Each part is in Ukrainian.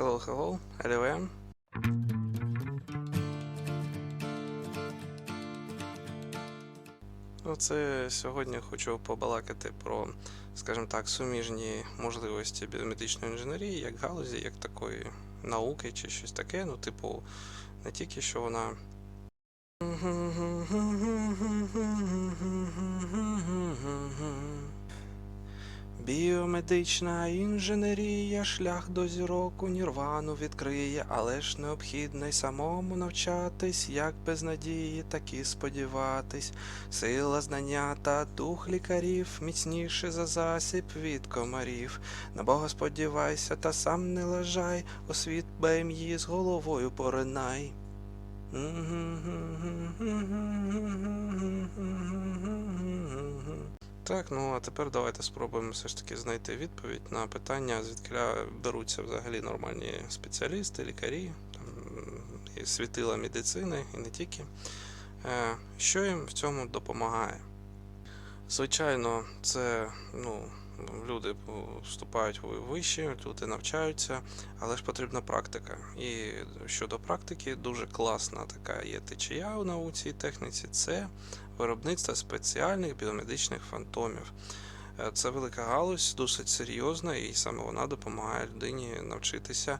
Hello, hello, LLM. Оце сьогодні хочу побалакати про, скажімо так, суміжні можливості біомедичної інженерії як галузі, як такої науки чи щось таке. Ну, типу, не тільки що вона. Біомедична інженерія шлях до зірок у нірвану відкриє, але ж необхідно й самому навчатись, як без надії, так і сподіватись. Сила знання та дух лікарів міцніше за засіб від комарів. На Бога сподівайся, та сам не лежай, у світ БМІ з головою поринай. Так, ну а тепер давайте спробуємо все ж таки знайти відповідь на питання, звідки беруться взагалі нормальні спеціалісти, лікарі, там, і світила медицини, і не тільки. Е, Що їм в цьому допомагає? Звичайно, це ну, люди вступають вищі, люди навчаються, але ж потрібна практика. І щодо практики, дуже класна така є течія у науці і техніці це виробництво спеціальних біомедичних фантомів. Е, Це велика галузь, досить серйозна, і саме вона допомагає людині навчитися,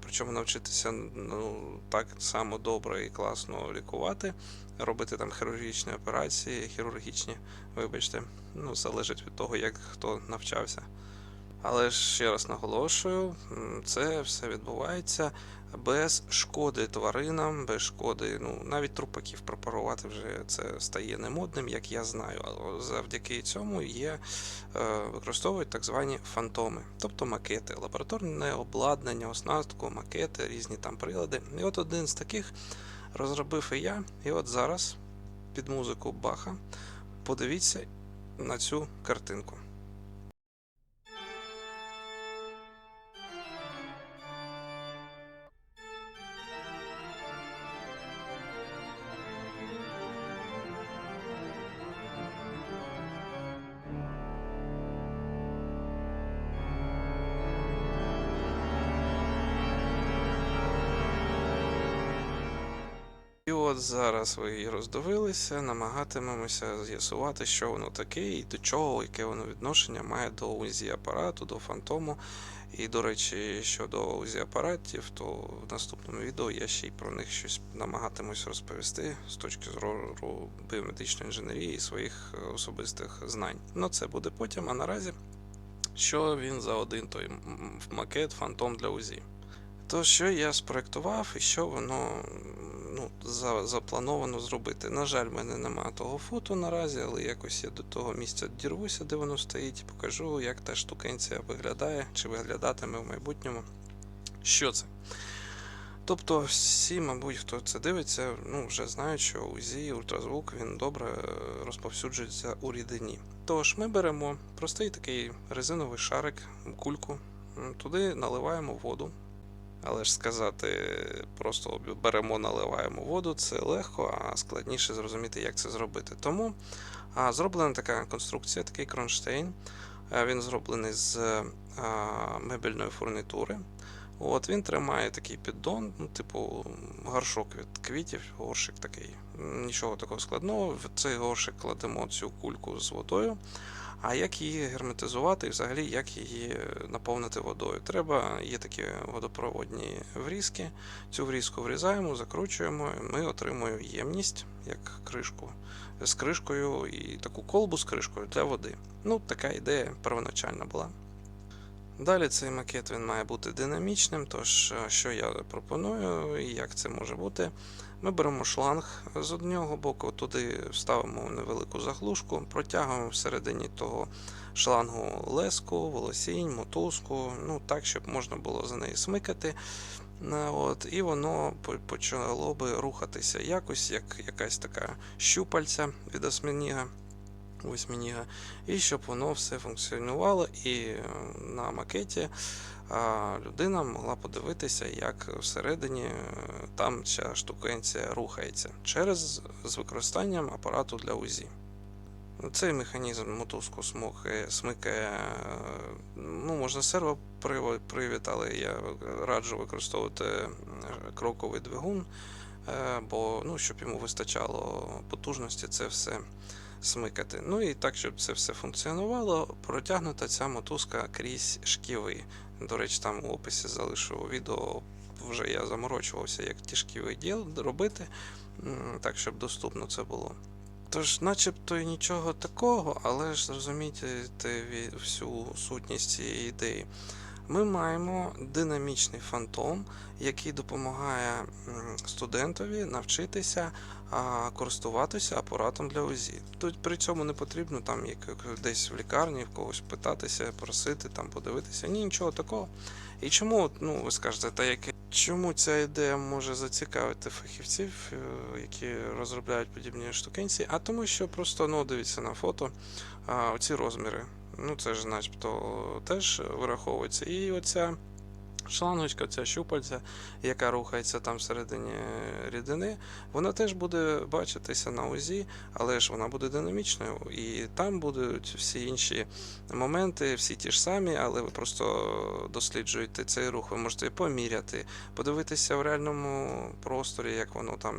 причому навчитися ну, так само добре і класно лікувати, робити там хірургічні операції, хірургічні, вибачте, ну, залежить від того, як хто навчався. Але ж ще раз наголошую, це все відбувається без шкоди тваринам, без шкоди, ну навіть трупаків препарувати вже це стає немодним, як я знаю. А завдяки цьому є е, використовують так звані фантоми, тобто макети, лабораторне обладнання, оснастку, макети, різні там прилади. І от один з таких розробив і я. І от зараз під музику Баха подивіться на цю картинку. І от зараз ви її роздивилися, намагатимемося з'ясувати, що воно таке і до чого, яке воно відношення має до УЗІ апарату, до фантому. І, до речі, щодо УЗІ апаратів, то в наступному відео я ще й про них щось намагатимусь розповісти з точки зору біомедичної інженерії і своїх е, особистих знань. Ну це буде потім, а наразі, що він за один той макет фантом для УЗІ. То, що я спроектував і що воно ну, за, заплановано зробити. На жаль, в мене немає того фото наразі, але якось я до того місця дірвуся, де воно стоїть, і покажу, як та штукенція виглядає чи виглядатиме в майбутньому. Що це? Тобто, всі, мабуть, хто це дивиться, ну, вже знають, що УЗІ, ультразвук він добре е, розповсюджується у рідині. Тож ми беремо простий такий резиновий шарик, кульку, туди наливаємо воду. Але ж сказати, просто беремо, наливаємо воду, це легко, а складніше зрозуміти, як це зробити. Тому зроблена така конструкція, такий кронштейн. Він зроблений з а, мебельної фурнітури. От Він тримає такий піддон, ну, типу горшок від квітів, горшик такий. Нічого такого складного. В цей горшик кладемо цю кульку з водою. А як її герметизувати і взагалі як її наповнити водою? Треба, є такі водопроводні врізки. Цю врізку врізаємо, закручуємо, і ми отримуємо ємність, як кришку, з кришкою і таку колбу з кришкою для води. Ну, така ідея первоначальна була. Далі цей макет він має бути динамічним, тож що я пропоную і як це може бути. Ми беремо шланг з одного боку, туди вставимо невелику заглушку, протягуємо всередині того шлангу леску, волосінь, мотузку, ну так, щоб можна було за неї смикати. От, І воно почало би рухатися якось, як якась така щупальця від осьминіга. Восьминіга, і щоб воно все функціонувало, і на макеті людина могла подивитися, як всередині е, там ця штукенція рухається через з використанням апарату для УЗІ. Цей механізм мотузку смухає, смикає, е, ну, можна сервопривід, але я раджу використовувати е, кроковий двигун, е, бо ну, щоб йому вистачало потужності це все смикати. Ну і так, щоб це все функціонувало, протягнута ця мотузка крізь шківи. До речі, там у описі залишу відео. Вже я заморочувався, як ті шківи діл робити, так, щоб доступно це було. Тож, начебто і нічого такого, але ж зрозумійте те ві- всю сутність цієї ідеї. Ми маємо динамічний фантом, який допомагає студентові навчитися користуватися апаратом для УЗІ. Тут при цьому не потрібно там як десь в лікарні в когось питатися, просити, там подивитися. Ні, нічого такого. І чому, ну ви скажете, та яке чому ця ідея може зацікавити фахівців, е, які розробляють подібні штукенці? А тому, що просто ну дивіться на фото, оці розміри. Ну це ж начебто теж враховується. І оця шлангочка, ця щупальця, яка рухається там всередині рідини, вона теж буде бачитися на УЗІ, але ж вона буде динамічною. І там будуть всі інші моменти, всі ті ж самі, але ви просто досліджуєте цей рух. Ви можете поміряти, подивитися в реальному просторі, як воно там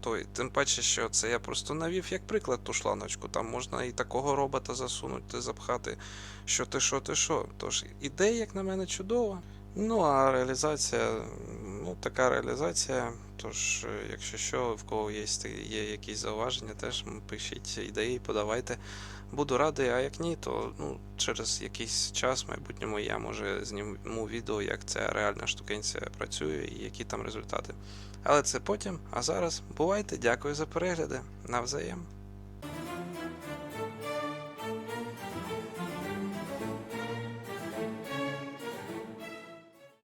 той. Тим паче, що це я просто навів як приклад ту шланочку. Там можна і такого робота засунути, запхати. Що ти, що ти, що. Тож ідея, як на мене, чудова. Ну, а реалізація, ну, така реалізація. Тож, якщо що, в кого є, є якісь зауваження, теж пишіть ідеї, подавайте. Буду радий, а як ні, то ну, через якийсь час в майбутньому я може зніму відео, як ця реальна штукенція працює і які там результати. Але це потім. А зараз бувайте, дякую за перегляди. Навзаєм.